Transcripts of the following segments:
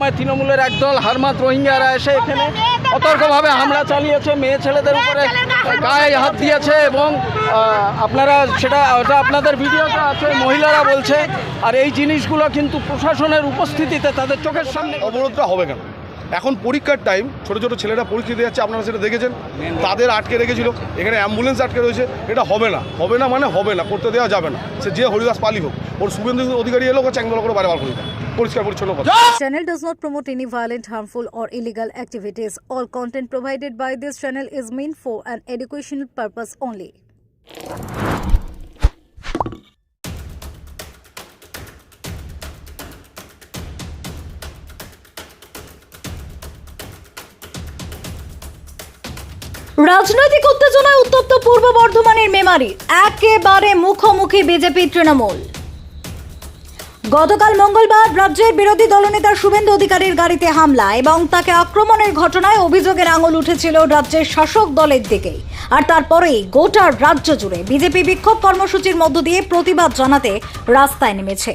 সময় তৃণমূলের একদল হারমাত রোহিঙ্গারা এসে এখানে অতর্কভাবে হামলা চালিয়েছে মেয়ে ছেলেদের উপরে গায়ে হাত দিয়েছে। এবং আপনারা সেটা ওটা আপনাদের ভিডিওটা আছে মহিলারা বলছে আর এই জিনিসগুলো কিন্তু প্রশাসনের উপস্থিতিতে তাদের চোখের সামনে অবরোধটা হবে কেন? এখন পরীক্ষার টাইম ছোট ছোট ছেলেরা পরীক্ষা দিয়ে যাচ্ছে আপনারা সেটা দেখেছেন? তাদের আটকে রেখেছিল এখানে অ্যাম্বুলেন্স আটকে রয়েছে এটা হবে না। হবে না মানে হবে না করতে দেওয়া যাবে না। সে যে হরিদাস পালি হোক ওর শুভেন্দু অধিকারী এলো ও চ্যাংদোলা করে বারে বার করে দেয় পরিষ্কার পরিচ্ছন্ন কথা channel does not promote any violent, harmful, or illegal activities. All content provided by this channel is meant for an educational purpose only. রাজনৈতিক উত্তেজনায় উত্তপ্ত পূর্ব বর্ধমানের মেমারি একেবারে মুখোমুখি বিজেপি তৃণমূল গতকাল মঙ্গলবার রাজ্যের বিরোধী দলনেতা শুভেন্দু অধিকারীর গাড়িতে হামলা এবং তাকে আক্রমণের ঘটনায় অভিযোগের আঙুল উঠেছিল রাজ্যের শাসক দলের দিকেই। আর তারপরেই গোটা রাজ্য জুড়ে বিজেপি বিক্ষোভ কর্মসূচির মধ্য দিয়ে প্রতিবাদ জানাতে রাস্তায় নেমেছে।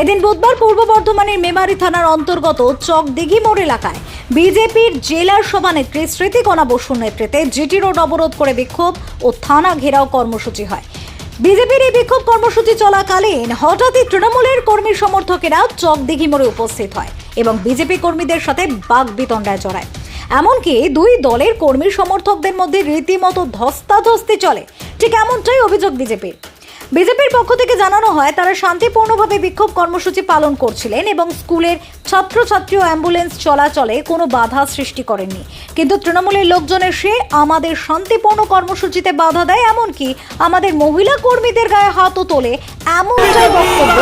এদিন বুধবার পূর্ব বর্ধমানের মেমারি থানার অন্তর্গত চকদিঘি মোড় এলাকায় বিজেপির জেলার সভানেত্রী স্মৃতিকণা বসুর নেতৃত্বে জিটি রোড অবরোধ করে বিক্ষোভ ও থানা ঘেরাও কর্মসূচি হয়। বিজেপির এই বিক্ষোভ কর্মসূচি চলাকালীন হঠাৎই তৃণমূলের কর্মী সমর্থকেরা চকদিঘি মোড়ে উপস্থিত হয় এবং বিজেপি কর্মীদের সাথে বাঘ বিতণ্ডায় জড়ায়। এমনকি দুই দলের কর্মী সমর্থকদের মধ্যে রীতিমতো ধস্তাধস্তি চলে। ঠিক এমনটাই অভিযোগ বিজেপির। বিজেপির পক্ষ থেকে জানানো হয়, তারা শান্তিপূর্ণভাবে বিক্ষোভ কর্মসূচি পালন করছিলেন এবং স্কুলের ছাত্রছাত্রী ও অ্যাম্বুলেন্স চলাচলে কোনো বাধা সৃষ্টি করেননি। কিন্তু তৃণমূলের লোকজন এসে আমাদের শান্তিপূর্ণ কর্মসূচিতে বাধা দেয়, এমনকি আমাদের মহিলা কর্মীদের গায়ে হাতও তোলে এমনটাই বক্তব্য।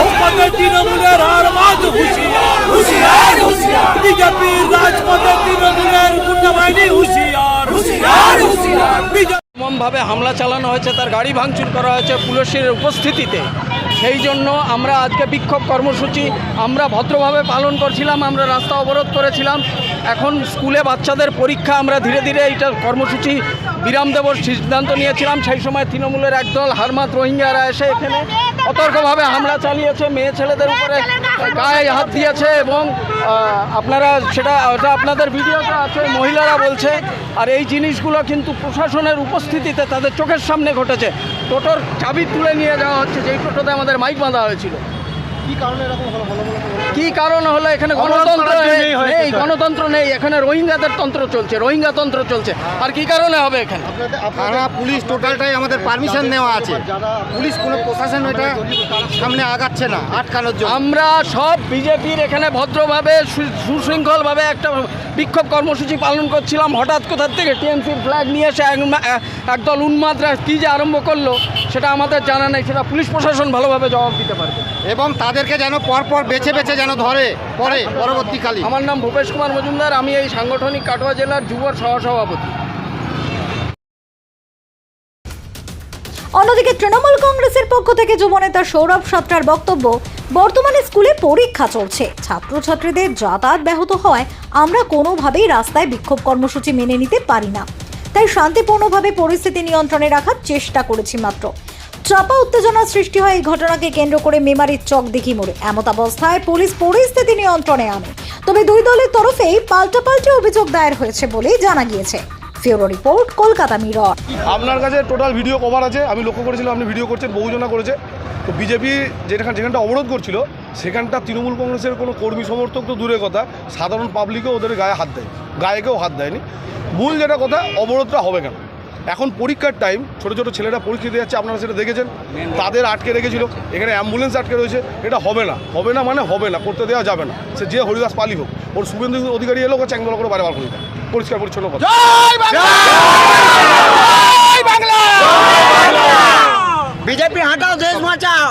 বিজেপি ভাবে হামলা চালানো হয়েছে, তার গাড়ি ভাঙচুর করা হয়েছে পুলিশের উপস্থিতিতে। সেই জন্য আমরা আজকে বিক্ষোভ কর্মসূচি, আমরা ভদ্রভাবে পালন করছিলাম, আমরা রাস্তা অবরোধ করেছিলাম। এখন স্কুলে বাচ্চাদের পরীক্ষা, আমরা ধীরে ধীরে এইটা কর্মসূচি বিরাম দেবর সিদ্ধান্ত নিয়েছিলাম। সেই সময় তৃণমূলের একদল হারমাত রোহিঙ্গারা এসে এখানে অতর্কভাবে হামলা চালিয়েছে মেয়ে ছেলেদের উপরে গায়ে হাত দিয়েছে এবং আপনারা সেটা ওটা আপনাদের ভিডিওটা আছে মহিলারা বলছে আর এই জিনিসগুলো কিন্তু প্রশাসনের উপস্থিতিতে তাদের চোখের সামনে ঘটেছে। টোটোর চাবি তুলে নিয়ে যাওয়া হচ্ছে যেই টোটোতে আমাদের মাইক বাঁধা হয়েছিল। কি কারণ হলো? এখানে গণতন্ত্র নেই গণতন্ত্র নেই। এখানে রোহিঙ্গাদের তন্ত্র চলছে রোহিঙ্গা তন্ত্র চলছে। আর কি কারণে হবে এখানে? থানা পুলিশ টোটালটাই আমাদের পারমিশন নেওয়া আছে। পুলিশ কোনো প্রশাসন এটা সামনে আগাচ্ছে না আটকানোর জন্য। আমরা সব বিজেপির এখানে ভদ্রভাবে সু- সুশৃঙ্খলভাবে একটা বিক্ষোভ কর্মসূচি পালন করছিলাম। হঠাৎ কোথার থেকে টিএমসির ফ্ল্যাগ নিয়ে এসে একদল উন্মাদরা কী যে আরম্ভ করল সেটা আমাদের জানা নেই। সেটা পুলিশ প্রশাসন ভালোভাবে জবাব দিতে পারবে। এবং তাদেরকে যেন পরপর বেছে বেছে যেন ধরে পরে পরবর্তীকালে। আমার নাম ভূপেশ কুমার মজুমদার আমি এই সাংগঠনিক কাটোয়া জেলার যুবর সহসভাপতি। অন্যদিকে তৃণমূল কংগ্রেসের পক্ষ থেকে যুবনেতা সৌরভ সাতটার বক্তব্য বর্তমানে স্কুলে পরীক্ষা চলছে। ছাত্রছাত্রীদের যাতায়াত ব্যাহত হওয়ায় আমরা কোনোভাবেই রাস্তায় বিক্ষোভ কর্মসূচি মেনে নিতে পারি না। তাই শান্তিপূর্ণভাবে পরিস্থিতি নিয়ন্ত্রণে রাখার চেষ্টা করেছি মাত্র। চাপা উত্তেজনা সৃষ্টি হয় এই ঘটনাকে কেন্দ্র করে মেমারির চক দেখি মোড়ে। এমত অবস্থায় পুলিশ পরিস্থিতি নিয়ন্ত্রণে আনে। তবে দুই দলের তরফেই পাল্টাপাল্টি অভিযোগ দায়ের হয়েছে বলেই জানা গিয়েছে। Bureau report, Kolkata Mirror. আপনার কাছে টোটাল ভিডিও কভার আছে, আমি লক্ষ্য করেছিলাম আপনি ভিডিও করছেন, বহুজনা করেছে। তো বিজেপি যেখানে যেখানটা অবরোধ করছিল, সেখানটা তৃণমূল কংগ্রেসের কোনো কর্মী সমর্থক তো দূরের কথা, সাধারণ পাবলিকও ওদের গায়ে হাত দেয়, গায়েকেও হাত দেয়নি। মূল যেটা কথা, অবরোধটা হবে কেন? এখন পরীক্ষার টাইম ছোট ছোট ছেলেরা পরীক্ষা দিয়ে যাচ্ছে আপনারা সেটা দেখেছেন? তাদের আটকে রেখেছিল। এখানে অ্যাম্বুলেন্স আটকে রয়েছে। এটা হবে না। হবে না মানে হবে না। করতে দেওয়া যাবে না। সে যে হরিদাস পালি হোক ওর শুভেন্দু অধিকারী এলো ও চ্যাংদোলা করে বারে বার করে পরিষ্কার পরিচ্ছন্ন কথা। বিজেপি হাঁটাও দেশ বাঁচাও।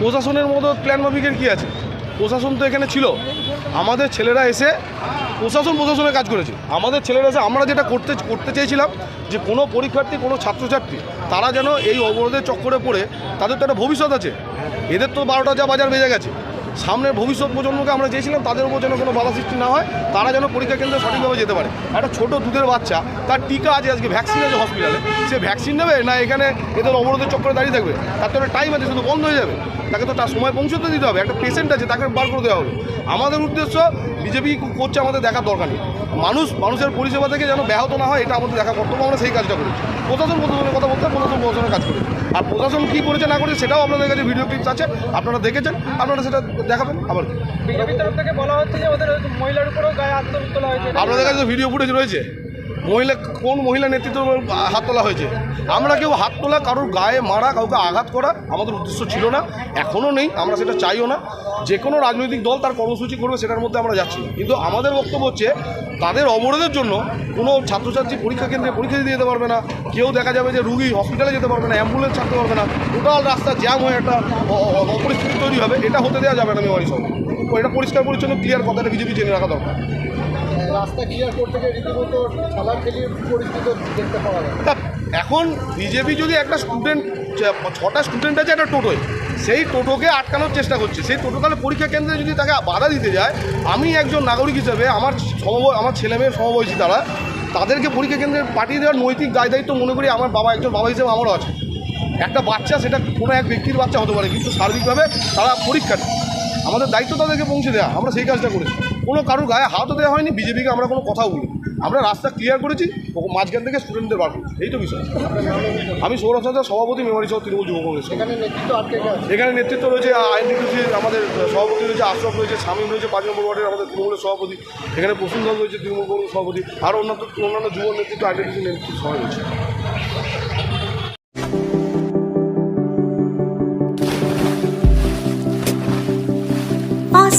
প্রশাসনের মতো প্ল্যান মাফিকের কী আছে? প্রশাসন তো এখানে ছিল। আমাদের ছেলেরা এসে প্রশাসন প্রশাসনের কাজ করেছে। আমাদের ছেলেরা এসে আমরা যেটা করতে করতে চেয়েছিলাম যে কোনো পরীক্ষার্থী, কোনো ছাত্রছাত্রী, তারা যেন এই অবরোধের চক্করে পড়ে, তাদের তো একটা ভবিষ্যৎ আছে। এদের তো বারোটা যা বাজার বেজে গেছে। সামনের ভবিষ্যৎ প্রজন্মকে আমরা চেয়েছিলাম তাদের উপর যেন কোনো বাধা সৃষ্টি না হয়, তারা যেন পরীক্ষা কেন্দ্রে সঠিকভাবে যেতে পারে। একটা ছোট দুধের বাচ্চা, তার টিকা আছে আজকে ভ্যাকসিন আছে হসপিটালে সে ভ্যাকসিন নেবে না এখানে এদের অবরোধের চক্করে দাঁড়িয়ে থাকবে? তার তো টাইম আছে, শুধু বন্ধ হয়ে যাবে। তাকে তো তার সময় পৌঁছতে দিতে হবে। একটা পেশেন্ট আছে, তাকে বার করে দেওয়া হবে। আমাদের উদ্দেশ্য বিজেপি করছে আমাদের দেখার দরকার নেই। মানুষ, মানুষের পরিষেবা থেকে যেন ব্যাহত না হয়, এটা আমাদের দেখা কর্তব্য। আমরা সেই কাজটা করেছি। প্রশাসন প্রশাসনের কথা বলতে প্রশাসন প্রশাসনের কাজ করেছে। আর প্রশাসন কী করেছে না করেছে, সেটাও আপনাদের কাছে ভিডিও ক্লিপস আছে। আপনারা দেখেছেন, আপনারা সেটা দেখাবেন? আবার? বিজেপির তরফ থেকে বলা হচ্ছে যে ওদের মহিলার উপরেও গায়ে হাত তোলা হয়েছে। আপনাদের কাছে ভিডিও ফুটেজ রয়েছে? মহিলা, কোন মহিলা নেতৃত্ব হাত তোলা হয়েছে? আমরা কেউ হাত তোলা, কারোর গায়ে মারা, কাউকে আঘাত করা আমাদের উদ্দেশ্য ছিল না এখনও নেই, আমরা সেটা চাইও না। যে কোনো রাজনৈতিক দল তার কর্মসূচি করবে, সেটার মধ্যে আমরা যাচ্ছি কিন্তু আমাদের বক্তব্য হচ্ছে, তাদের অবরোধের জন্য কোনো ছাত্রছাত্রী পরীক্ষা কেন্দ্রে পরীক্ষা দিতে যেতে পারবে না, কেউ দেখা যাবে যে রুগী হসপিটালে যেতে পারবে না অ্যাম্বুলেন্স ছাড়তে পারবে না, টোটাল রাস্তা জ্যাম হয়ে একটা অপরিস্থিতি তৈরি হবে, এটা হতে দেওয়া যাবে না মেমারি সব এটা পরিষ্কার পরিচ্ছন্ন ক্লিয়ার কথাটা বিজেপি জেনে রাখা দরকার। রাস্তা ক্লিয়ার করতে গিয়ে রীতিমতো খেলাখেলির পরিস্থিতি দেখতে পাওয়া যায়। এখন বিজেপি যদি একটা স্টুডেন্ট ছটা স্টুডেন্ট আছে একটা টোটোয়, সেই টোটোকে আটকানোর চেষ্টা করছে। সেই টোটো তাহলে পরীক্ষা কেন্দ্রে যদি তাকে বাধা দিতে যায়, আমি একজন নাগরিক হিসেবে, আমার সমব, আমার ছেলে মেয়ের সমবয়সী তারা, তাদেরকে পরীক্ষা কেন্দ্রে পাঠিয়ে দেওয়ার নৈতিক দায় দায়িত্ব মনে করি আমার বাবা একজন বাবা হিসেবে আমারও আছে। একটা বাচ্চা, সেটা কোনো এক ব্যক্তির বাচ্চা হতে পারে, কিন্তু সার্বিকভাবে তারা পরীক্ষার্থী। আমাদের দায়িত্ব তাদেরকে পৌঁছে দেওয়া আমরা সেই কাজটা করেছি। কোনো কারোর গায়ে হাতও দেওয়া হয়নি বিজেপিকে আমরা কোনো কথা বলি আমরা রাস্তা ক্লিয়ার করেছি মাঝখান থেকে স্টুডেন্টদের বার করেছি এই তো বিষয়। আমি সৌরভ সাজা সভাপতি মেমারি সহ তৃণমূল যুব কংগ্রেস এখানে নেতৃত্ব এখানে নেতৃত্ব রয়েছে আইনডিটিউসি আমাদের সভাপতি রয়েছে আশরফ রয়েছে শামীম রয়েছে পাঁচ নম্বর ওয়ার্ডের আমাদের তৃণমূলের সভাপতি। এখানে প্রসূন রয়েছে তৃণমূল কংগ্রেস সভাপতি আর অন্যান্য অন্যান্য যুব নেতৃত্ব আইনডিটিউসি নেতৃত্ব সবাই রয়েছে।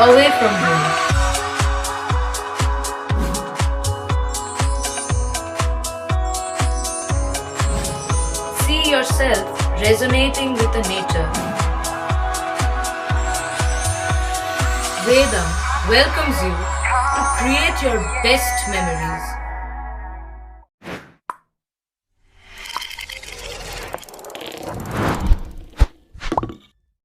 away from home. See yourself resonating with the nature. Vedam welcomes you to create your best memories.